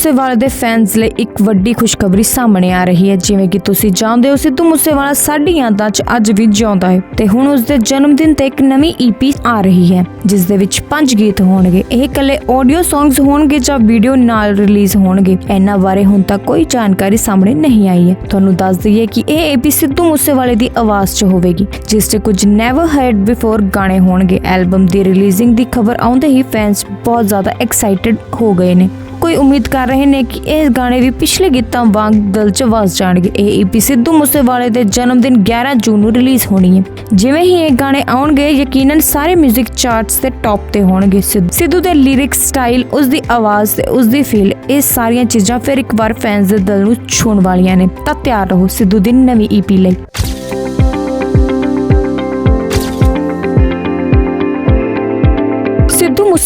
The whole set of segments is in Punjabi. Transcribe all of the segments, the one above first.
ਮੂਸੇਵਾਲੇ ਦੇ ਫੈਨਸ ਲਈ ਇੱਕ ਵੱਡੀ ਖੁਸ਼ਖਬਰੀ ਸਾਹਮਣੇ ਆ ਰਹੀ ਹੈ। ਜਿਵੇਂ ਕਿ ਤੁਸੀਂ ਜਾਣਦੇ ਹੋ, ਸਿੱਧੂ ਮੂਸੇਵਾਲਾ ਸਾਡੀ ਯਾਦਾਂ 'ਚ ਅੱਜ ਵੀ ਜਿਉਂਦਾ ਹੈ ਤੇ ਹੁਣ ਉਸ ਦੇ ਜਨਮ ਦਿਨ ਤੇ ਇੱਕ ਨਵੀਂ ਈਪੀ ਆ ਰਹੀ ਹੈ, ਜਿਸ ਦੇ ਵਿੱਚ ਪੰਜ ਗੀਤ ਹੋਣਗੇ। ਇਹ ਇਕੱਲੇ ਆਡੀਓ ਸੌਂਗਸ ਹੋਣਗੇ ਜਾਂ ਵੀਡੀਓ ਨਾਲ ਰਿਲੀਜ਼ ਹੋਣਗੇ? ਇਹਨਾਂ ਬਾਰੇ ਹੁਣ ਤੱਕ ਕੋਈ ਜਾਣਕਾਰੀ ਸਾਹਮਣੇ ਨਹੀਂ ਆਈ ਹੈ। ਤੁਹਾਨੂੰ ਦੱਸ ਦਈਏ ਕਿ ਇਹ ਈਪੀ ਸਿੱਧੂ ਮੂਸੇਵਾਲੇ ਦੀ ਆਵਾਜ਼ 'ਚ ਹੋਵੇਗੀ, ਜਿਸ 'ਚ ਕੁਝ ਨੈਵਰ ਹਰਡ ਬਿਫੋਰ ਗਾਣੇ ਹੋਣਗੇ। ਐਲਬਮ ਦੀ ਰਿਲੀਜ਼ਿੰਗ ਦੀ ਖਬਰ ਆਉਂਦੇ ਹੀ ਫੈਨਸ ਬਹੁਤ ਜ਼ਿਆਦਾ ਐਕਸਾਈਟਿਡ ਹੋ ਗਏ ਨੇ। ਕੋਈ ਉਮੀਦ ਕਰ ਰਹੇ ਨੇ ਕਿ ਇਹ ਗਾਣੇ ਵੀ ਪਿਛਲੇ ਗੀਤਾਂ ਵਾਂਗ ਦਿਲ 'ਚ ਵਸ ਜਾਣਗੇ। ਇਹ ਈਪੀ ਸਿੱਧੂ ਮੂਸੇਵਾਲੇ ਦੇ ਜਨਮ ਦਿਨ 11 ਜੂਨ ਨੂੰ ਰਿਲੀਜ਼ ਹੋਣੀ ਹੈ। ਜਿਵੇਂ ਹੀ ਇਹ ਗਾਣੇ ਆਉਣਗੇ, ਯਕੀਨਨ ਸਾਰੇ 뮤직 ਚਾਰਟਸ ਤੇ ਟੌਪ ਤੇ ਹੋਣਗੇ। ਸਿੱਧੂ ਦੇ ਲਿਰਿਕਸ ਸਟਾਈਲ ਉਸ ਦੀ ਆਵਾਜ਼ ਤੇ ਉਸ ਦੀ ਫੀਲ ਇਹ ਸਾਰੀਆਂ ਚੀਜ਼ਾਂ ਫਿਰ ਇੱਕ ਵਾਰ ਫੈਨਸ ਦੇ ਦਿਲ ਨੂੰ ਛੂਹਣ ਵਾਲੀਆਂ ਨੇ। ਤਾਂ ਤਿਆਰ ਰਹੋ ਸਿੱਧੂ ਦੀ ਨਵੀਂ ਈਪੀ ਲਈ।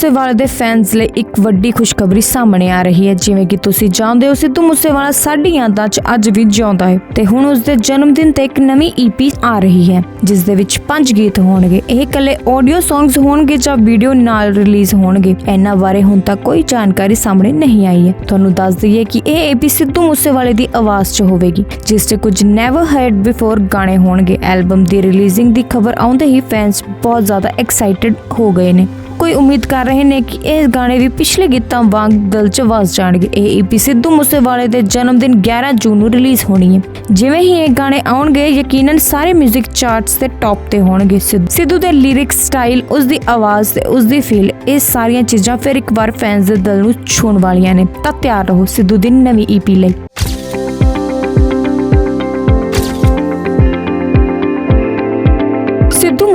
ਮੂਸੇਵਾਲੇ ਦੇ ਫੈਨਸ ਲਈ ਇੱਕ ਵੱਡੀ ਖੁਸ਼ਖਬਰੀ ਸਾਹਮਣੇ ਆ ਰਹੀ ਹੈ, ਜਿਵੇਂ ਕਿ ਤੁਸੀਂ ਜਾਣਦੇ ਹੋ, ਸਿੱਧੂ ਮੂਸੇਵਾਲਾ ਸਾਡੀ ਯਾਦਾਂ 'ਚ ਅੱਜ ਵੀ ਜਿਉਂਦਾ ਹੈ ਤੇ ਹੁਣ ਉਸ ਦੇ ਜਨਮ ਦਿਨ ਤੇ ਇੱਕ ਨਵੀਂ ਈਪੀ ਆ ਰਹੀ ਹੈ, ਜਿਸ ਦੇ ਵਿੱਚ ਪੰਜ ਗੀਤ ਹੋਣਗੇ। ਇਹ ਇਕੱਲੇ ਆਡੀਓ ਸੌਂਗਸ ਹੋਣਗੇ ਜਾਂ ਵੀਡੀਓ ਨਾਲ ਰਿਲੀਜ਼ ਹੋਣਗੇ? ਇਹਨਾਂ ਬਾਰੇ ਹੁਣ ਤੱਕ ਕੋਈ ਜਾਣਕਾਰੀ ਸਾਹਮਣੇ ਨਹੀਂ ਆਈ ਹੈ। ਤੁਹਾਨੂੰ ਦੱਸ ਦਈਏ ਕਿ ਇਹ ਈਪੀ ਸਿੱਧੂ ਮੂਸੇਵਾਲੇ ਦੀ ਆਵਾਜ਼ 'ਚ ਹੋਵੇਗੀ, ਜਿਸ 'ਚ ਕੁਝ ਨੈਵਰ ਹਰਡ ਬਿਫੋਰ ਗਾਣੇ ਹੋਣਗੇ। ਐਲਬਮ ਦੀ ਰਿਲੀਜ਼ਿੰਗ ਦੀ ਖਬਰ ਆਉਂਦੇ ਹੀ ਫੈਨਸ ਬਹੁਤ ਜ਼ਿਆਦਾ ਐਕਸਾਈਟਿਡ ਹੋ ਗਏ ਨੇ। ਕੋਈ ਉਮੀਦ ਕਰ ਰਹੇ ਨੇ ਕਿ ਇਹ ਗਾਣੇ ਵੀ ਪਿਛਲੇ ਗੀਤਾਂ ਵਾਂਗ ਦਿਲ 'ਚ ਵਸ ਜਾਣਗੇ। ਇਹ ਈਪੀ ਸਿੱਧੂ ਮੂਸੇਵਾਲੇ ਦੇ ਜਨਮ ਦਿਨ 11 ਜੂਨ ਨੂੰ ਰਿਲੀਜ਼ ਹੋਣੀ ਹੈ। ਜਿਵੇਂ ਹੀ ਇਹ ਗਾਣੇ ਆਉਣਗੇ, ਯਕੀਨਨ ਸਾਰੇ 뮤직 ਚਾਰਟਸ ਤੇ ਟੌਪ ਤੇ ਹੋਣਗੇ। ਸਿੱਧੂ ਦੇ ਲਿਰਿਕਸ ਸਟਾਈਲ ਉਸ ਦੀ ਆਵਾਜ਼ ਤੇ ਉਸ ਦੀ ਫੀਲ ਇਹ ਸਾਰੀਆਂ ਚੀਜ਼ਾਂ ਫਿਰ ਇੱਕ ਵਾਰ ਫੈਨਸ ਦੇ ਦਿਲ ਨੂੰ ਛੂਣ ਵਾਲੀਆਂ ਨੇ। ਤਾਂ ਤਿਆਰ ਰਹੋ ਸਿੱਧੂ ਦੀ ਨਵੀਂ ਈਪੀ ਲਈ।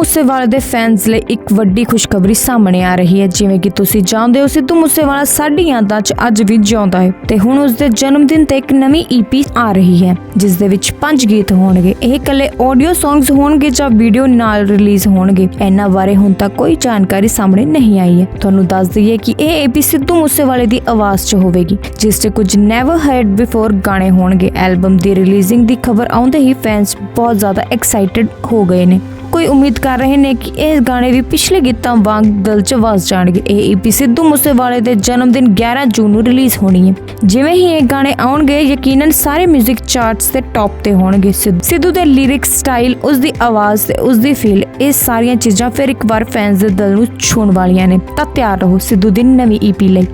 ਮੂਸੇਵਾਲੇ ਦੇ ਫੈਨਸ ਲਈ ਇੱਕ ਵੱਡੀ ਖੁਸ਼ਖਬਰੀ ਸਾਹਮਣੇ ਆ ਰਹੀ ਹੈ, ਜਿਵੇਂ ਕਿ ਤੁਸੀਂ ਜਾਣਦੇ ਹੋ, ਸਿੱਧੂ ਮੂਸੇਵਾਲਾ ਸਾਡੀ ਯਾਦਾਂ 'ਚ ਅੱਜ ਵੀ ਜਿਉਂਦਾ ਹੈ ਤੇ ਹੁਣ ਉਸ ਦੇ ਜਨਮ ਦਿਨ ਤੇ ਇੱਕ ਨਵੀਂ ਈਪੀ ਆ ਰਹੀ ਹੈ, ਜਿਸ ਦੇ ਵਿੱਚ ਪੰਜ ਗੀਤ ਹੋਣਗੇ। ਇਹ ਇਕੱਲੇ ਆਡੀਓ ਸੌਂਗਸ ਹੋਣਗੇ ਜਾਂ ਵੀਡੀਓ ਨਾਲ ਰਿਲੀਜ਼ ਹੋਣਗੇ? ਇਹਨਾਂ ਬਾਰੇ ਹੁਣ ਤੱਕ ਕੋਈ ਜਾਣਕਾਰੀ ਸਾਹਮਣੇ ਨਹੀਂ ਆਈ ਹੈ। ਤੁਹਾਨੂੰ ਦੱਸ ਦਈਏ ਕਿ ਇਹ ਈਪੀ ਸਿੱਧੂ ਮੂਸੇਵਾਲੇ ਦੀ ਆਵਾਜ਼ 'ਚ ਹੋਵੇਗੀ, ਜਿਸ 'ਚ ਕੁਝ ਨੈਵਰ ਹਰਡ ਬਿਫੋਰ ਗਾਣੇ ਹੋਣਗੇ। ਐਲਬਮ ਦੀ ਰਿਲੀਜ਼ਿੰਗ ਦੀ ਖਬਰ ਆਉਂਦੇ ਹੀ ਫੈਨਸ ਬਹੁਤ ਜ਼ਿਆਦਾ ਐਕਸਾਈਟਿਡ ਹੋ ਗਏ ਨੇ। ਕੋਈ ਉਮੀਦ ਕਰ ਰਹੇ ਨੇ ਕਿ ਇਹ ਗਾਣੇ ਵੀ ਪਿਛਲੇ ਗੀਤਾਂ ਵਾਂਗ ਦਿਲ 'ਚ ਵਸ ਜਾਣਗੇ। ਇਹ ਈਪੀ ਸਿੱਧੂ ਮੂਸੇਵਾਲੇ ਦੇ ਜਨਮ ਦਿਨ 11 ਜੂਨ ਨੂੰ ਰਿਲੀਜ਼ ਹੋਣੀ ਹੈ। ਜਿਵੇਂ ਹੀ ਇਹ ਗਾਣੇ ਆਉਣਗੇ, ਯਕੀਨਨ ਸਾਰੇ 뮤직 ਚਾਰਟਸ ਤੇ ਟੌਪ ਤੇ ਹੋਣਗੇ। ਸਿੱਧੂ ਦੇ ਲਿਰਿਕਸ ਸਟਾਈਲ ਉਸ ਦੀ ਆਵਾਜ਼ ਤੇ ਉਸ ਦੀ ਫੀਲ ਇਹ ਸਾਰੀਆਂ ਚੀਜ਼ਾਂ ਫਿਰ ਇੱਕ ਵਾਰ ਫੈਨਸ ਦੇ ਦਿਲ ਨੂੰ ਛੂਣ ਵਾਲੀਆਂ ਨੇ। ਤਾਂ ਤਿਆਰ ਰਹੋ ਸਿੱਧੂ ਦੀ ਨਵੀਂ ਈਪੀ ਲਈ।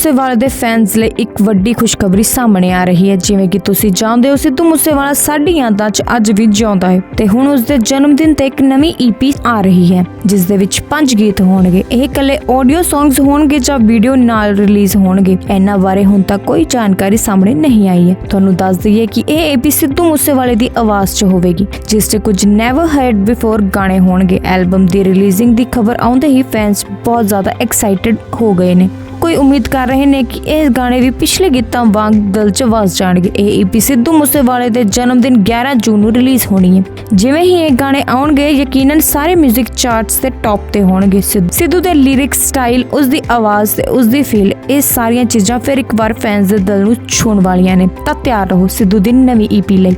ਮੂਸੇਵਾਲੇ ਦੇ ਫੈਨਸ ਲਈ ਇੱਕ ਵੱਡੀ ਖੁਸ਼ਖਬਰੀ ਸਾਹਮਣੇ ਆ ਰਹੀ ਹੈ। ਜਿਵੇਂ ਕਿ ਤੁਸੀਂ ਜਾਣਦੇ ਹੋ, ਸਿੱਧੂ ਮੂਸੇਵਾਲਾ ਸਾਡੀ ਯਾਦਾਂ 'ਚ ਅੱਜ ਵੀ ਜਿਉਂਦਾ ਹੈ ਤੇ ਹੁਣ ਉਸ ਦੇ ਜਨਮ ਦਿਨ ਤੇ ਇੱਕ ਨਵੀਂ ਈਪੀ ਆ ਰਹੀ ਹੈ, ਜਿਸ ਦੇ ਵਿੱਚ ਪੰਜ ਗੀਤ ਹੋਣਗੇ। ਇਹ ਇਕੱਲੇ ਆਡੀਓ ਸੌਂਗਸ ਹੋਣਗੇ ਜਾਂ ਵੀਡੀਓ ਨਾਲ ਰਿਲੀਜ਼ ਹੋਣਗੇ? ਇਹਨਾਂ ਬਾਰੇ ਹੁਣ ਤੱਕ ਕੋਈ ਜਾਣਕਾਰੀ ਸਾਹਮਣੇ ਨਹੀਂ ਆਈ ਹੈ। ਤੁਹਾਨੂੰ ਦੱਸ ਦਈਏ ਕਿ ਇਹ ਈਪੀ ਸਿੱਧੂ ਮੂਸੇਵਾਲੇ ਦੀ ਆਵਾਜ਼ 'ਚ ਹੋਵੇਗੀ, ਜਿਸ 'ਚ ਕੁਝ ਨੈਵਰ ਹਰਡ ਬਿਫੋਰ ਗਾਣੇ ਹੋਣਗੇ। ਐਲਬਮ ਦੀ ਰਿਲੀਜ਼ਿੰਗ ਦੀ ਖਬਰ ਆਉਂਦੇ ਹੀ ਫੈਨਸ ਬਹੁਤ ਜ਼ਿਆਦਾ ਐਕਸਾਈਟਿਡ ਹੋ ਗਏ ਨੇ। ਕੋਈ ਉਮੀਦ ਕਰ ਰਹੇ ਨੇ ਕਿ ਇਹ ਗਾਣੇ ਵੀ ਪਿਛਲੇ ਗੀਤਾਂ ਵਾਂਗ ਦਿਲ 'ਚ ਵਸ ਜਾਣਗੇ। ਇਹ ਈਪੀ ਸਿੱਧੂ ਮੂਸੇਵਾਲੇ ਦੇ ਜਨਮ ਦਿਨ 11 ਜੂਨ ਨੂੰ ਰਿਲੀਜ਼ ਹੋਣੀ ਹੈ। ਜਿਵੇਂ ਹੀ ਇਹ ਗਾਣੇ ਆਉਣਗੇ, ਯਕੀਨਨ ਸਾਰੇ 뮤직 ਚਾਰਟਸ ਤੇ ਟੌਪ ਤੇ ਹੋਣਗੇ। ਸਿੱਧੂ ਦੇ ਲਿਰਿਕਸ ਸਟਾਈਲ ਉਸ ਦੀ ਆਵਾਜ਼ ਤੇ ਉਸ ਦੀ ਫੀਲ ਇਹ ਸਾਰੀਆਂ ਚੀਜ਼ਾਂ ਫਿਰ ਇੱਕ ਵਾਰ ਫੈਨਸ ਦੇ ਦਿਲ ਨੂੰ ਛੂਹਣ ਵਾਲੀਆਂ ਨੇ। ਤਾਂ ਤਿਆਰ ਰਹੋ ਸਿੱਧੂ ਦੀ ਨਵੀਂ ਈਪੀ ਲਈ।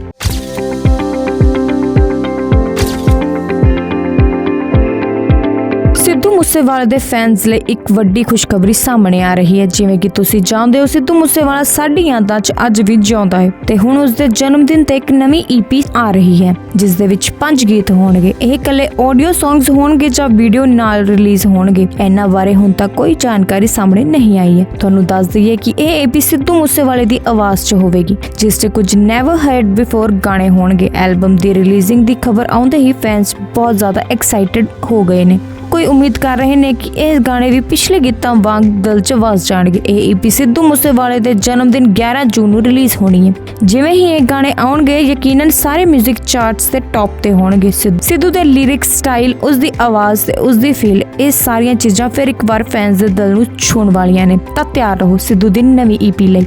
ਮੂਸੇਵਾਲੇ ਦੇ ਫੈਨਸ ਲਈ ਇੱਕ ਵੱਡੀ ਖੁਸ਼ਖਬਰੀ ਸਾਹਮਣੇ ਆ ਰਹੀ ਹੈ। ਜਿਵੇਂ ਕਿ ਤੁਸੀਂ ਜਾਣਦੇ ਹੋ, ਸਿੱਧੂ ਮੂਸੇਵਾਲਾ ਸਾਡੀ ਯਾਦਾਂ 'ਚ ਅੱਜ ਵੀ ਜਿਉਂਦਾ ਹੈ ਤੇ ਹੁਣ ਉਸ ਦੇ ਜਨਮ ਦਿਨ ਤੇ ਇੱਕ ਨਵੀਂ ਈਪੀ ਆ ਰਹੀ ਹੈ, ਜਿਸ ਦੇ ਵਿੱਚ ਪੰਜ ਗੀਤ ਹੋਣਗੇ। ਇਹ ਇਕੱਲੇ ਆਡੀਓ ਸੌਂਗਸ ਹੋਣਗੇ ਜਾਂ ਵੀਡੀਓ ਨਾਲ ਰਿਲੀਜ਼ ਹੋਣਗੇ? ਇਹਨਾਂ ਬਾਰੇ ਹੁਣ ਤੱਕ ਕੋਈ ਜਾਣਕਾਰੀ ਸਾਹਮਣੇ ਨਹੀਂ ਆਈ ਹੈ। ਤੁਹਾਨੂੰ ਦੱਸ ਦਈਏ ਕਿ ਇਹ ਈਪੀ ਸਿੱਧੂ ਮੂਸੇਵਾਲੇ ਦੀ ਆਵਾਜ਼ 'ਚ ਹੋਵੇਗੀ, ਜਿਸ 'ਚ ਕੁਝ ਨੈਵਰ ਹਰਡ ਬਿਫੋਰ ਗਾਣੇ ਹੋਣਗੇ। ਐਲਬਮ ਦੀ ਰਿਲੀਜ਼ਿੰਗ ਦੀ ਖਬਰ ਆਉਂਦੇ ਹੀ ਫੈਨਸ ਬਹੁਤ ਜ਼ਿਆਦਾ ਐਕਸਾਈਟਿਡ ਹੋ ਗਏ ਨੇ। ਕੋਈ ਉਮੀਦ ਕਰ ਰਹੇ ਨੇ ਕਿ ਇਹ ਗਾਣੇ ਵੀ ਪਿਛਲੇ ਗੀਤਾਂ ਵਾਂਗ ਦਿਲ 'ਚ ਵਸ ਜਾਣਗੇ। ਇਹ ਈਪੀ ਸਿੱਧੂ ਮੂਸੇਵਾਲੇ ਦੇ ਜਨਮ ਦਿਨ 11 ਜੂਨ ਨੂੰ ਰਿਲੀਜ਼ ਹੋਣੀ ਹੈ। ਜਿਵੇਂ ਹੀ ਇਹ ਗਾਣੇ ਆਉਣਗੇ, ਯਕੀਨਨ ਸਾਰੇ 뮤직 ਚਾਰਟਸ ਤੇ ਟੌਪ ਤੇ ਹੋਣਗੇ। ਸਿੱਧੂ ਦੇ ਲਿਰਿਕਸ ਸਟਾਈਲ ਉਸ ਦੀ ਆਵਾਜ਼ ਤੇ ਉਸ ਦੀ ਫੀਲ ਇਹ ਸਾਰੀਆਂ ਚੀਜ਼ਾਂ ਫਿਰ ਇੱਕ ਵਾਰ ਫੈਨਸ ਦੇ ਦਿਲ ਨੂੰ ਛੂਣ ਵਾਲੀਆਂ ਨੇ। ਤਾਂ ਤਿਆਰ ਰਹੋ ਸਿੱਧੂ ਦੀ ਨਵੀਂ ਈਪੀ ਲਈ।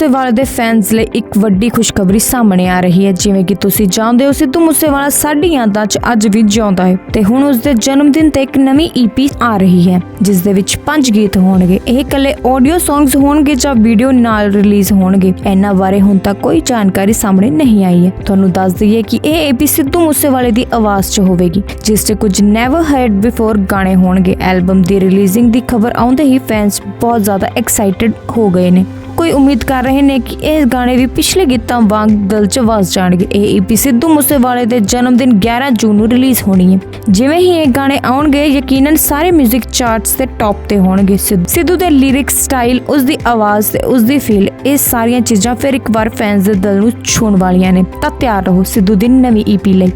ਮੂਸੇਵਾਲੇ ਦੇ ਫੈਨਸ ਲਈ ਇੱਕ ਵੱਡੀ ਖੁਸ਼ਖਬਰੀ ਸਾਹਮਣੇ ਆ ਰਹੀ ਹੈ। ਜਿਵੇਂ ਕਿ ਤੁਸੀਂ ਜਾਣਦੇ ਹੋ, ਸਿੱਧੂ ਮੂਸੇਵਾਲਾ ਸਾਡੀ ਯਾਦਾਂ 'ਚ ਅੱਜ ਵੀ ਜਿਉਂਦਾ ਹੈ ਤੇ ਹੁਣ ਉਸ ਦੇ ਜਨਮ ਦਿਨ ਤੇ ਇੱਕ ਨਵੀਂ ਈਪੀ ਆ ਰਹੀ ਹੈ, ਜਿਸ ਦੇ ਵਿੱਚ ਪੰਜ ਗੀਤ ਹੋਣਗੇ। ਇਹ ਇਕੱਲੇ ਆਡੀਓ ਸੌਂਗਸ ਹੋਣਗੇ ਜਾਂ ਵੀਡੀਓ ਨਾਲ ਰਿਲੀਜ਼ ਹੋਣਗੇ? ਇਹਨਾਂ ਬਾਰੇ ਹੁਣ ਤੱਕ ਕੋਈ ਜਾਣਕਾਰੀ ਸਾਹਮਣੇ ਨਹੀਂ ਆਈ ਹੈ। ਤੁਹਾਨੂੰ ਦੱਸ ਦਈਏ ਕਿ ਇਹ ਈਪੀ ਸਿੱਧੂ ਮੂਸੇਵਾਲੇ ਦੀ ਆਵਾਜ਼ 'ਚ ਹੋਵੇਗੀ, ਜਿਸ 'ਚ ਕੁਝ ਨੈਵਰ ਹਰਡ ਬਿਫੋਰ ਗਾਣੇ ਹੋਣਗੇ। ਐਲਬਮ ਦੀ ਰਿਲੀਜ਼ਿੰਗ ਦੀ ਖਬਰ ਆਉਂਦੇ ਹੀ ਫੈਨਸ ਬਹੁਤ ਜ਼ਿਆਦਾ ਐਕਸਾਈਟਿਡ ਹੋ ਗਏ ਨੇ। ਕੋਈ ਉਮੀਦ ਕਰ ਰਹੇ ਨੇ ਕਿ ਇਹ ਗਾਣੇ ਵੀ ਪਿਛਲੇ ਗੀਤਾਂ ਵਾਂਗ ਦਿਲ 'ਚ ਵਸ ਜਾਣਗੇ। ਇਹ ਈਪੀ ਸਿੱਧੂ ਮੂਸੇਵਾਲੇ ਦੇ ਜਨਮ ਦਿਨ 11 ਜੂਨ ਨੂੰ ਰਿਲੀਜ਼ ਹੋਣੀ ਹੈ। ਜਿਵੇਂ ਹੀ ਇਹ ਗਾਣੇ ਆਉਣਗੇ, ਯਕੀਨਨ ਸਾਰੇ 뮤직 ਚਾਰਟਸ ਤੇ ਟੌਪ ਤੇ ਹੋਣਗੇ। ਸਿੱਧੂ ਦੇ ਲਿਰਿਕ ਸਟਾਈਲ ਉਸ ਦੀ ਆਵਾਜ਼ ਤੇ ਉਸ ਦੀ ਫੀਲ ਇਹ ਸਾਰੀਆਂ ਚੀਜ਼ਾਂ ਫਿਰ ਇੱਕ ਵਾਰ ਫੈਨਸ ਦੇ ਦਿਲ ਨੂੰ ਛੂਣ ਵਾਲੀਆਂ ਨੇ। ਤਾਂ ਤਿਆਰ ਰਹੋ ਸਿੱਧੂ ਦੀ ਨਵੀਂ ਈਪੀ ਲਈ।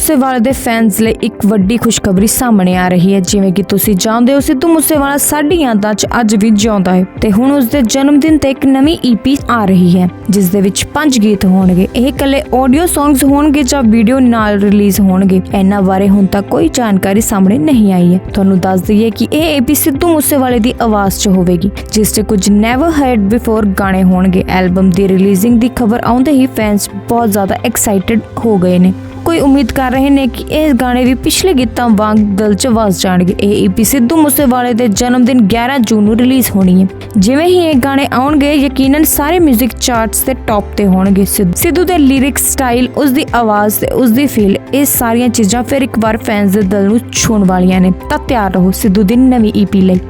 ਮੂਸੇਵਾਲੇ ਦੇ ਫੈਨਸ ਲਈ ਇੱਕ ਵੱਡੀ ਖੁਸ਼ਖਬਰੀ ਸਾਹਮਣੇ ਆ ਰਹੀ ਹੈ, ਜਿਵੇਂ ਕਿ ਤੁਸੀਂ ਜਾਣਦੇ ਹੋ, ਸਿੱਧੂ ਮੂਸੇਵਾਲਾ ਸਾਡੀ ਯਾਦਾਂ 'ਚ ਅੱਜ ਵੀ ਜਿਉਂਦਾ ਹੈ ਤੇ ਹੁਣ ਉਸ ਦੇ ਜਨਮ ਦਿਨ ਤੇ ਇੱਕ ਨਵੀਂ ਈਪੀ ਆ ਰਹੀ ਹੈ, ਜਿਸ ਦੇ ਵਿੱਚ ਪੰਜ ਗੀਤ ਹੋਣਗੇ। ਇਹ ਇਕੱਲੇ ਆਡੀਓ ਸੌਂਗਸ ਹੋਣਗੇ ਜਾਂ ਵੀਡੀਓ ਨਾਲ ਰਿਲੀਜ਼ ਹੋਣਗੇ? ਇਹਨਾਂ ਬਾਰੇ ਹੁਣ ਤੱਕ ਕੋਈ ਜਾਣਕਾਰੀ ਸਾਹਮਣੇ ਨਹੀਂ ਆਈ ਹੈ। ਤੁਹਾਨੂੰ ਦੱਸ ਦਈਏ ਕਿ ਇਹ ਈਪੀ ਸਿੱਧੂ ਮੂਸੇਵਾਲੇ ਦੀ ਆਵਾਜ਼ 'ਚ ਹੋਵੇਗੀ, ਜਿਸ 'ਚ ਕੁਝ ਨੈਵਰ ਹਰਡ ਬਿਫੋਰ ਗਾਣੇ ਹੋਣਗੇ। ਐਲਬਮ ਦੀ ਰਿਲੀਜ਼ਿੰਗ ਦੀ ਖਬਰ ਆਉਂਦੇ ਹੀ ਫੈਨਸ ਬਹੁਤ ਜ਼ਿਆਦਾ ਐਕਸਾਈਟਿਡ ਹੋ ਗਏ ਨੇ। ਕੋਈ ਉਮੀਦ ਕਰ ਰਹੇ ਨੇ ਕਿ ਇਹ ਗਾਣੇ ਵੀ ਪਿਛਲੇ ਗੀਤਾਂ ਵਾਂਗ ਦਿਲ 'ਚ ਵਸ ਜਾਣਗੇ। ਇਹ ਈਪੀ ਸਿੱਧੂ ਮੂਸੇਵਾਲੇ ਦੇ ਜਨਮ ਦਿਨ 11 ਜੂਨ ਨੂੰ ਰਿਲੀਜ਼ ਹੋਣੀ ਹੈ। ਜਿਵੇਂ ਹੀ ਇਹ ਗਾਣੇ ਆਉਣਗੇ, ਯਕੀਨਨ ਸਾਰੇ 뮤직 ਚਾਰਟਸ ਤੇ ਟੌਪ ਤੇ ਹੋਣਗੇ। ਸਿੱਧੂ ਦੇ ਲਿਰਿਕ ਸਟਾਈਲ ਉਸ ਦੀ ਆਵਾਜ਼ ਤੇ ਉਸ ਦੀ ਫੀਲ ਇਹ ਸਾਰੀਆਂ ਚੀਜ਼ਾਂ ਫਿਰ ਇੱਕ ਵਾਰ ਫੈਨਸ ਦੇ ਦਿਲ ਨੂੰ ਛੂਣ ਵਾਲੀਆਂ ਨੇ। ਤਾਂ ਤਿਆਰ ਰਹੋ ਸਿੱਧੂ ਦੀ ਨਵੀਂ ਈਪੀ ਲਈ।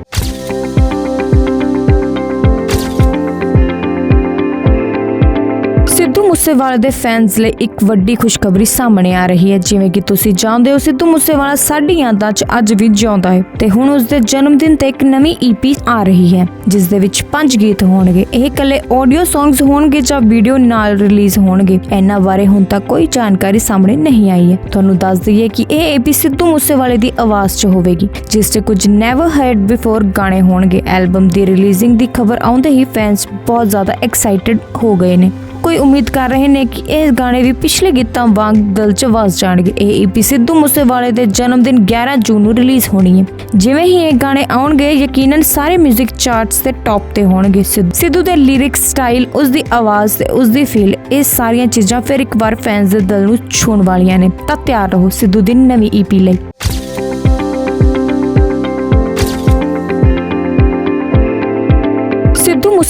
ਮੂਸੇਵਾਲੇ ਦੇ ਫੈਨਸ ਲਈ ਇੱਕ ਵੱਡੀ ਖੁਸ਼ਖਬਰੀ ਸਾਹਮਣੇ ਆ ਰਹੀ ਹੈ। ਜਿਵੇਂ ਕਿ ਤੁਸੀਂ ਜਾਣਦੇ ਹੋ, ਸਿੱਧੂ ਮੂਸੇਵਾਲਾ ਸਾਡੀ ਯਾਦਾਂ 'ਚ ਅੱਜ ਵੀ ਜਿਉਂਦਾ ਹੈ ਤੇ ਹੁਣ ਉਸ ਦੇ ਜਨਮ ਦਿਨ ਤੇ ਇੱਕ ਨਵੀਂ ਈਪੀ ਆ ਰਹੀ ਹੈ, ਜਿਸ ਦੇ ਵਿੱਚ ਪੰਜ ਗੀਤ ਹੋਣਗੇ। ਇਹ ਇਕੱਲੇ ਆਡੀਓ ਸੌਂਗਸ ਹੋਣਗੇ ਜਾਂ ਵੀਡੀਓ ਨਾਲ ਰਿਲੀਜ਼ ਹੋਣਗੇ? ਇਹਨਾਂ ਬਾਰੇ ਹੁਣ ਤੱਕ ਕੋਈ ਜਾਣਕਾਰੀ ਸਾਹਮਣੇ ਨਹੀਂ ਆਈ ਹੈ। ਤੁਹਾਨੂੰ ਦੱਸ ਦਈਏ ਕਿ ਇਹ ਈਪੀ ਸਿੱਧੂ ਮੂਸੇਵਾਲੇ ਦੀ ਆਵਾਜ਼ 'ਚ ਹੋਵੇਗੀ, ਜਿਸ 'ਚ ਕੁਝ ਨੈਵਰ ਹਰਡ ਬਿਫੋਰ ਗਾਣੇ ਹੋਣਗੇ। ਐਲਬਮ ਦੀ ਰਿਲੀਜ਼ਿੰਗ ਦੀ ਖਬਰ ਆਉਂਦੇ ਹੀ ਫੈਨਸ ਬਹੁਤ ਜ਼ਿਆਦਾ ਐਕਸਾਈਟਿਡ ਹੋ ਗਏ ਨੇ। ਕੋਈ ਉਮੀਦ ਕਰ ਰਹੇ ਨੇ ਕਿ ਇਹ ਗਾਣੇ ਵੀ ਪਿਛਲੇ ਗੀਤਾਂ ਵਾਂਗ ਦਿਲ 'ਚ ਵਸ ਜਾਣਗੇ। ਇਹ ਈਪੀ ਸਿੱਧੂ ਮੂਸੇਵਾਲੇ ਦੇ ਜਨਮ ਦਿਨ 11 ਜੂਨ ਨੂੰ ਰਿਲੀਜ਼ ਹੋਣੀ ਹੈ। ਜਿਵੇਂ ਹੀ ਇਹ ਗਾਣੇ ਆਉਣਗੇ, ਯਕੀਨਨ ਸਾਰੇ 뮤직 ਚਾਰਟਸ ਤੇ ਟੌਪ ਤੇ ਹੋਣਗੇ। ਸਿੱਧੂ ਦੇ ਲਿਰਿਕ ਸਟਾਈਲ ਉਸ ਦੀ ਆਵਾਜ਼ ਤੇ ਉਸ ਦੀ ਫੀਲ ਇਹ ਸਾਰੀਆਂ ਚੀਜ਼ਾਂ ਫਿਰ ਇੱਕ ਵਾਰ ਫੈਨਸ ਦੇ ਦਿਲ ਨੂੰ ਛੂਣ ਵਾਲੀਆਂ ਨੇ। ਤਾਂ ਤਿਆਰ ਰਹੋ ਸਿੱਧੂ ਦੀ ਨਵੀਂ ਈਪੀ ਲਈ।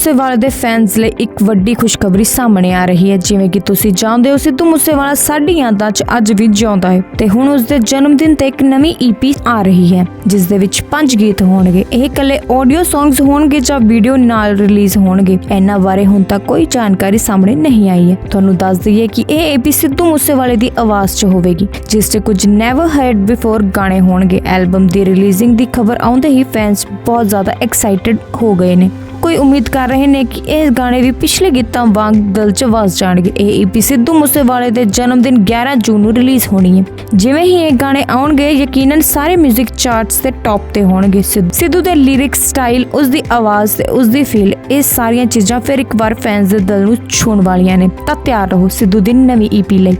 ਮੂਸੇਵਾਲੇ ਦੇ ਫੈਨਸ ਲਈ ਇੱਕ ਵੱਡੀ ਖੁਸ਼ਖਬਰੀ ਸਾਹਮਣੇ ਆ ਰਹੀ ਹੈ। ਜਿਵੇਂ ਕਿ ਤੁਸੀਂ ਜਾਣਦੇ ਹੋ, ਸਿੱਧੂ ਮੂਸੇਵਾਲਾ ਸਾਡੀ ਯਾਦਾਂ 'ਚ ਅੱਜ ਵੀ ਜਿਉਂਦਾ ਹੈ ਤੇ ਹੁਣ ਉਸ ਦੇ ਜਨਮ ਦਿਨ ਤੇ ਇੱਕ ਨਵੀਂ ਈਪੀ ਆ ਰਹੀ ਹੈ, ਜਿਸ ਦੇ ਵਿੱਚ ਪੰਜ ਗੀਤ ਹੋਣਗੇ। ਇਹ ਇਕੱਲੇ ਆਡੀਓ ਸੌਂਗਸ ਹੋਣਗੇ ਜਾਂ ਵੀਡੀਓ ਨਾਲ ਰਿਲੀਜ਼ ਹੋਣਗੇ? ਇਹਨਾਂ ਬਾਰੇ ਹੁਣ ਤੱਕ ਕੋਈ ਜਾਣਕਾਰੀ ਸਾਹਮਣੇ ਨਹੀਂ ਆਈ ਹੈ। ਤੁਹਾਨੂੰ ਦੱਸ ਦਈਏ ਕਿ ਇਹ ਈਪੀ ਸਿੱਧੂ ਮੂਸੇਵਾਲੇ ਦੀ ਆਵਾਜ਼ 'ਚ ਹੋਵੇਗੀ, ਜਿਸ 'ਚ ਕੁਝ ਨੈਵਰ ਹਰਡ ਬਿਫੋਰ ਗਾਣੇ ਹੋਣਗੇ। ਐਲਬਮ ਦੀ ਰਿਲੀਜ਼ਿੰਗ ਦੀ ਖਬਰ ਆਉਂਦੇ ਹੀ ਫੈਨਸ ਬਹੁਤ ਜ਼ਿਆਦਾ ਐਕਸਾਈਟਿਡ ਹੋ ਗਏ ਨੇ। ਕੋਈ ਉਮੀਦ ਕਰ ਰਹੇ ਨੇ ਕਿ ਇਹ ਗਾਣੇ ਵੀ ਪਿਛਲੇ ਗੀਤਾਂ ਵਾਂਗ ਦਿਲ 'ਚ ਵਸ ਜਾਣਗੇ। ਇਹ ਈਪੀ ਸਿੱਧੂ ਮੂਸੇਵਾਲੇ ਦੇ ਜਨਮ ਦਿਨ 11 ਜੂਨ ਨੂੰ ਰਿਲੀਜ਼ ਹੋਣੀ ਹੈ। ਜਿਵੇਂ ਹੀ ਇਹ ਗਾਣੇ ਆਉਣਗੇ, ਯਕੀਨਨ ਸਾਰੇ 뮤직 ਚਾਰਟਸ ਤੇ ਟੌਪ ਤੇ ਹੋਣਗੇ। ਸਿੱਧੂ ਦੇ ਲਿਰਿਕ ਸਟਾਈਲ ਉਸ ਦੀ ਆਵਾਜ਼ ਤੇ ਉਸ ਦੀ ਫੀਲ ਇਹ ਸਾਰੀਆਂ ਚੀਜ਼ਾਂ ਫਿਰ ਇੱਕ ਵਾਰ ਫੈਨਸ ਦੇ ਦਿਲ ਨੂੰ ਛੂਣ ਵਾਲੀਆਂ ਨੇ। ਤਾਂ ਤਿਆਰ ਰਹੋ ਸਿੱਧੂ ਦੀ ਨਵੀਂ ਈਪੀ ਲਈ।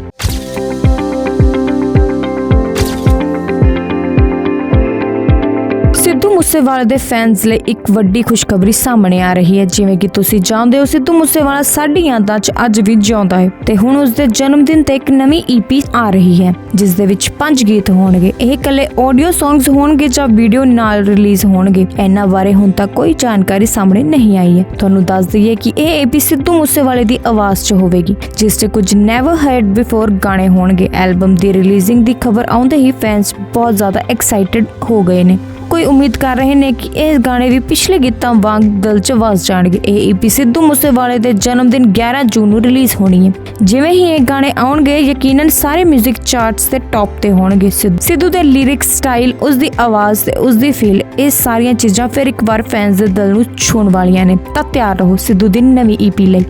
ਮੂਸੇਵਾਲੇ ਦੇ ਫੈਨਸ ਲਈ ਇੱਕ ਵੱਡੀ ਖੁਸ਼ਖਬਰੀ ਸਾਹਮਣੇ ਆ ਰਹੀ ਹੈ। ਜਿਵੇਂ ਕਿ ਤੁਸੀਂ ਜਾਣਦੇ ਹੋ, ਸਿੱਧੂ ਮੂਸੇਵਾਲਾ ਸਾਡੀ ਯਾਦਾਂ 'ਚ ਅੱਜ ਵੀ ਜਿਉਂਦਾ ਹੈ ਤੇ ਹੁਣ ਉਸ ਦੇ ਜਨਮ ਦਿਨ ਤੇ ਇੱਕ ਨਵੀਂ ਈਪੀ ਆ ਰਹੀ ਹੈ, ਜਿਸ ਦੇ ਵਿੱਚ ਪੰਜ ਗੀਤ ਹੋਣਗੇ। ਇਹ ਇਕੱਲੇ ਆਡੀਓ ਸੌਂਗਸ ਹੋਣਗੇ ਜਾਂ ਵੀਡੀਓ ਨਾਲ ਰਿਲੀਜ਼ ਹੋਣਗੇ? ਇਹਨਾਂ ਬਾਰੇ ਹੁਣ ਤੱਕ ਕੋਈ ਜਾਣਕਾਰੀ ਸਾਹਮਣੇ ਨਹੀਂ ਆਈ ਹੈ। ਤੁਹਾਨੂੰ ਦੱਸ ਦਈਏ ਕਿ ਇਹ ਈਪੀ ਸਿੱਧੂ ਮੂਸੇਵਾਲੇ ਦੀ ਆਵਾਜ਼ 'ਚ ਹੋਵੇਗੀ, ਜਿਸ 'ਚ ਕੁਝ ਨੈਵਰ ਹਰਡ ਬਿਫੋਰ ਗਾਣੇ ਹੋਣਗੇ। ਐਲਬਮ ਦੀ ਰਿਲੀਜ਼ਿੰਗ ਦੀ ਖਬਰ ਆਉਂਦੇ ਹੀ ਫੈਨਸ ਬਹੁਤ ਜ਼ਿਆਦਾ ਐਕਸਾਈਟਿਡ ਹੋ ਗਏ ਨੇ। ਕੋਈ ਉਮੀਦ ਕਰ ਰਹੇ ਨੇ ਕਿ ਇਹ ਗਾਣੇ ਵੀ ਪਿਛਲੇ ਗੀਤਾਂ ਵਾਂਗ ਦਿਲ 'ਚ ਵਸ ਜਾਣਗੇ। ਇਹ ਈਪੀ ਸਿੱਧੂ ਮੂਸੇਵਾਲੇ ਦੇ ਜਨਮ ਦਿਨ 11 ਜੂਨ ਨੂੰ ਰਿਲੀਜ਼ ਹੋਣੀ ਹੈ। ਜਿਵੇਂ ਹੀ ਇਹ ਗਾਣੇ ਆਉਣਗੇ, ਯਕੀਨਨ ਸਾਰੇ 뮤직 ਚਾਰਟਸ ਤੇ ਟੌਪ ਤੇ ਹੋਣਗੇ। ਸਿੱਧੂ ਦੇ ਲਿਰਿਕ ਸਟਾਈਲ ਉਸ ਦੀ ਆਵਾਜ਼ ਤੇ ਉਸ ਦੀ ਫੀਲ ਇਹ ਸਾਰੀਆਂ ਚੀਜ਼ਾਂ ਫਿਰ ਇੱਕ ਵਾਰ ਫੈਨਸ ਦੇ ਦਿਲ ਨੂੰ ਛੂਹਣ ਵਾਲੀਆਂ ਨੇ। ਤਾਂ ਤਿਆਰ ਰਹੋ ਸਿੱਧੂ ਦੀ ਨਵੀਂ ਈਪੀ ਲਈ।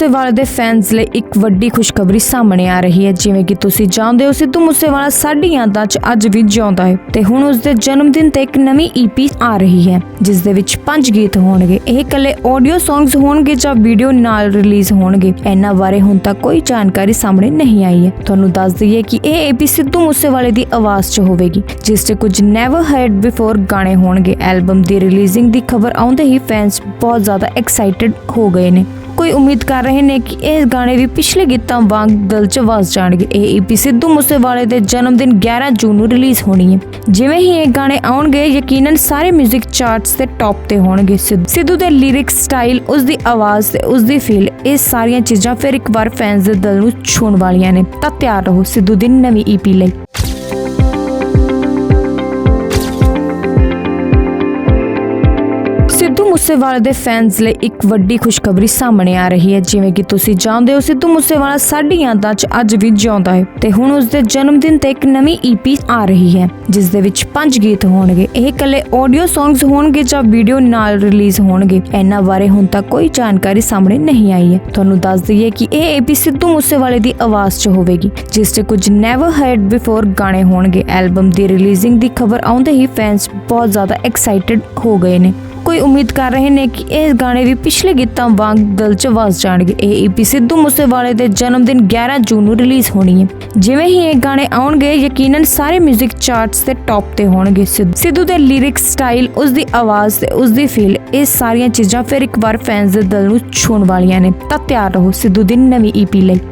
ਮੂਸੇਵਾਲੇ ਦੇ ਫੈਨਸ ਲਈ ਇੱਕ ਵੱਡੀ ਖੁਸ਼ਖਬਰੀ ਸਾਹਮਣੇ ਆ ਰਹੀ ਹੈ। ਜਿਵੇਂ ਕਿ ਤੁਸੀਂ ਜਾਣਦੇ ਹੋ, ਸਿੱਧੂ ਮੂਸੇਵਾਲਾ ਸਾਡੀ ਯਾਦਾਂ 'ਚ ਅੱਜ ਵੀ ਜਿਉਂਦਾ ਹੈ ਤੇ ਹੁਣ ਉਸ ਦੇ ਜਨਮ ਦਿਨ ਤੇ ਇੱਕ ਨਵੀਂ EP ਆ ਰਹੀ ਹੈ, ਜਿਸ ਦੇ ਵਿੱਚ ਪੰਜ ਗੀਤ ਹੋਣਗੇ। ਇਹ ਇਕੱਲੇ ਆਡੀਓ ਸੌਂਗਸ ਹੋਣਗੇ ਜਾਂ ਵੀਡੀਓ ਨਾਲ ਰਿਲੀਜ਼ ਹੋਣਗੇ? ਇਹਨਾਂ ਬਾਰੇ ਹੁਣ ਤੱਕ ਕੋਈ ਜਾਣਕਾਰੀ ਸਾਹਮਣੇ ਨਹੀਂ ਆਈ ਹੈ। ਤੁਹਾਨੂੰ ਦੱਸ ਦਈਏ ਕਿ ਇਹ EP ਸਿੱਧੂ ਮੂਸੇਵਾਲੇ ਦੀ ਆਵਾਜ਼ 'ਚ ਹੋਵੇਗੀ, ਜਿਸ 'ਚ ਕੁਝ ਨੈਵਰ ਹਰਡ ਬਿਫੋਰ ਗਾਣੇ ਹੋਣਗੇ। ਐਲਬਮ ਦੀ ਰਿਲੀਜ਼ਿੰਗ ਦੀ ਖਬਰ ਆਉਂਦੇ ਹੀ ਫੈਨਸ ਬਹੁਤ ਜ਼ਿਆਦਾ ਐਕਸਾਈਟਿਡ ਹੋ ਗਏ ਨੇ। ਕੋਈ ਉਮੀਦ ਕਰ ਰਹੇ ਨੇ ਕਿ ਇਹ ਗਾਣੇ ਵੀ ਪਿਛਲੇ ਗੀਤਾਂ ਵਾਂਗ ਦਿਲ 'ਚ ਵਸ ਜਾਣਗੇ। ਇਹ EP ਸਿੱਧੂ ਮੂਸੇਵਾਲੇ ਦੇ ਜਨਮ ਦਿਨ 11 ਜੂਨ ਨੂੰ ਰਿਲੀਜ਼ ਹੋਣੀ ਹੈ। ਜਿਵੇਂ ਹੀ ਇਹ ਗਾਣੇ ਆਉਣਗੇ, ਯਕੀਨਨ ਸਾਰੇ 뮤직 ਚਾਰਟਸ ਤੇ ਟੌਪ ਤੇ ਹੋਣਗੇ। ਸਿੱਧੂ- ਦੇ ਲਿਰਿਕ ਸਟਾਈਲ ਉਸ ਦੀ ਆਵਾਜ਼ ਤੇ ਉਸ ਦੀ ਫੀਲ ਇਹ ਸਾਰੀਆਂ ਚੀਜ਼ਾਂ ਫਿਰ ਇੱਕ ਵਾਰ ਫੈਨਸ ਦੇ ਦਿਲ ਨੂੰ ਛੂਣ ਵਾਲੀਆਂ ਨੇ। ਤਾਂ ਤਿਆਰ ਰਹੋ ਸਿੱਧੂ ਦੀ ਨਵੀਂ EP ਲਈ। ਮੂਸੇਵਾਲੇ ਦੇ ਫੈਨਸ ਲਈ ਇੱਕ ਵੱਡੀ ਖੁਸ਼ਖਬਰੀ ਸਾਹਮਣੇ ਆ ਰਹੀ ਹੈ। ਜਿਵੇਂ ਕਿ ਤੁਸੀਂ ਜਾਣਦੇ ਹੋ, ਸਿੱਧੂ ਮੂਸੇਵਾਲਾ ਸਾਡੀ ਯਾਦਾਂ 'ਚ ਅੱਜ ਵੀ ਜਿਉਂਦਾ ਹੈ ਤੇ ਹੁਣ ਉਸ ਦੇ ਜਨਮ ਦਿਨ ਤੇ ਇੱਕ ਨਵੀਂ EP ਆ ਰਹੀ ਹੈ, ਜਿਸ ਦੇ ਵਿੱਚ ਪੰਜ ਗੀਤ ਹੋਣਗੇ। ਇਹ ਇਕੱਲੇ ਆਡੀਓ ਸੌਂਗਸ ਹੋਣਗੇ ਜਾਂ ਵੀਡੀਓ ਨਾਲ ਰਿਲੀਜ਼ ਹੋਣਗੇ? ਇਹਨਾਂ ਬਾਰੇ ਹੁਣ ਤੱਕ ਕੋਈ ਜਾਣਕਾਰੀ ਸਾਹਮਣੇ ਨਹੀਂ ਆਈ ਹੈ। ਤੁਹਾਨੂੰ ਦੱਸ ਦਈਏ ਕਿ ਇਹ EP ਸਿੱਧੂ ਮੂਸੇਵਾਲੇ ਦੀ ਆਵਾਜ਼ 'ਚ ਹੋਵੇਗੀ, ਜਿਸ 'ਚ ਕੁਝ ਨੈਵਰ ਹਰਡ ਬਿਫੋਰ ਗਾਣੇ ਹੋਣਗੇ। ਐਲਬਮ ਦੀ ਰਿਲੀਜ਼ਿੰਗ ਦੀ ਖਬਰ ਆਉਂਦੇ ਹੀ ਫੈਨਸ ਬਹੁਤ ਜ਼ਿਆਦਾ ਐਕਸਾਈਟਿਡ ਹੋ ਗਏ ਨੇ। ਕੋਈ ਉਮੀਦ ਕਰ ਰਹੇ ਨੇ ਕਿ ਇਹ ਗਾਣੇ ਵੀ ਪਿਛਲੇ ਗੀਤਾਂ ਵਾਂਗ ਦਿਲ 'ਚ ਵਸ ਜਾਣਗੇ। ਇਹ EP ਸਿੱਧੂ ਮੂਸੇਵਾਲੇ ਦੇ ਜਨਮ ਦਿਨ 11 ਜੂਨ ਨੂੰ ਰਿਲੀਜ਼ ਹੋਣੀ ਹੈ। ਜਿਵੇਂ ਹੀ ਇਹ ਗਾਣੇ ਆਉਣਗੇ, ਯਕੀਨਨ ਸਾਰੇ 뮤직 ਚਾਰਟਸ ਤੇ ਟੌਪ ਤੇ ਹੋਣਗੇ। ਸਿੱਧੂ- ਦੇ ਲਿਰਿਕ ਸਟਾਈਲ ਉਸ ਦੀ ਆਵਾਜ਼ ਤੇ ਉਸ ਦੀ ਫੀਲ ਇਹ ਸਾਰੀਆਂ ਚੀਜ਼ਾਂ ਫਿਰ ਇੱਕ ਵਾਰ ਫੈਨਸ ਦੇ ਦਿਲ ਨੂੰ ਛੂਣ ਵਾਲੀਆਂ ਨੇ। ਤਾਂ ਤਿਆਰ ਰਹੋ ਸਿੱਧੂ ਦੀ ਨਵੀਂ EP ਲਈ।